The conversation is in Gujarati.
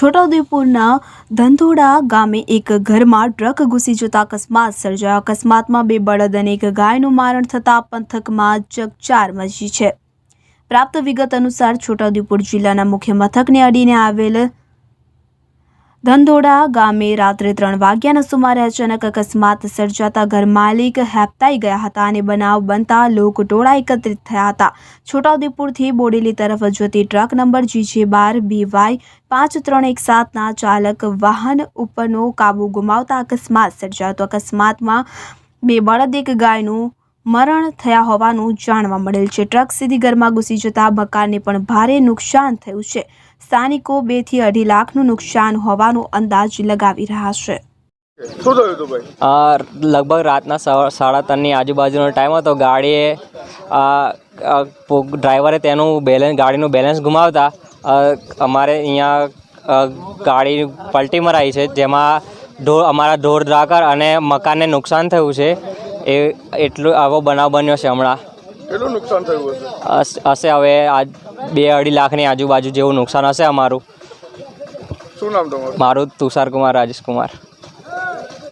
છોટાઉદેપુરના ધંધોડા ગામે એક ઘરમાં ટ્રક ઘૂસી જતા અકસ્માત સર્જાયો. અકસ્માતમાં બે બળદ અને એક ગાયનું મારણ થતાં પંથકમાં ચકચાર મચી છે. પ્રાપ્ત વિગત અનુસાર છોટાઉદેપુર જિલ્લાના મુખ્ય મથકને અડીને આવેલ ધંધોડા ગામે રાત્રે ત્રણ વાગ્યાના સુમારે અચાનક અકસ્માત સર્જાતા ઘર માલિક હેપતાઈ ગયા હતા અને બનાવ બનતા લોકટોળા એકત્રિત થયા હતા. છોટાઉદેપુરથી બોડેલી તરફ જતી ટ્રક નંબર જીજે બાર બી વાય પાંચ ત્રણ એક સાતના ચાલક વાહન ઉપરનો કાબુ ગુમાવતા અકસ્માત સર્જાયો અકસ્માતમાં બે બળદ એક ગાયનું મરણ થયા હોવાનું જાણવા મળેલ છે. ટ્રક સીધી ઘરમાં ઘૂસી જતા મકાનને પણ ભારે નુકસાન થયું છે. સ્થાનિકો બેથી અઢી લાખનું નુકસાન હોવાનો અંદાજ લગાવી રહ્યા છે. શું થયું હતું ભાઈ? લગભગ રાતના સાડા ત્રણની આજુબાજુનો ટાઈમ હતો. ગાડીએ ડ્રાઈવરે તેનું બેલેન્સ ગાડીનું બેલેન્સ ગુમાવતા અમારે અહીંયા ગાડી પલટી મરાઈ છે જેમાં ઢોર અમારા ઢોર દ્રાકર અને મકાનને નુકસાન થયું છે. એ એટલું આવો બનાવ બન્યો છે હમણાં. કેટલું નુકસાન થયું હશે? હશે હવે આ બે અઢી લાખની આજુબાજુ જેવું નુકસાન હશે અમારું? શું નામ તમારું? મારું તુષાર કુમાર રાજેશ કુમાર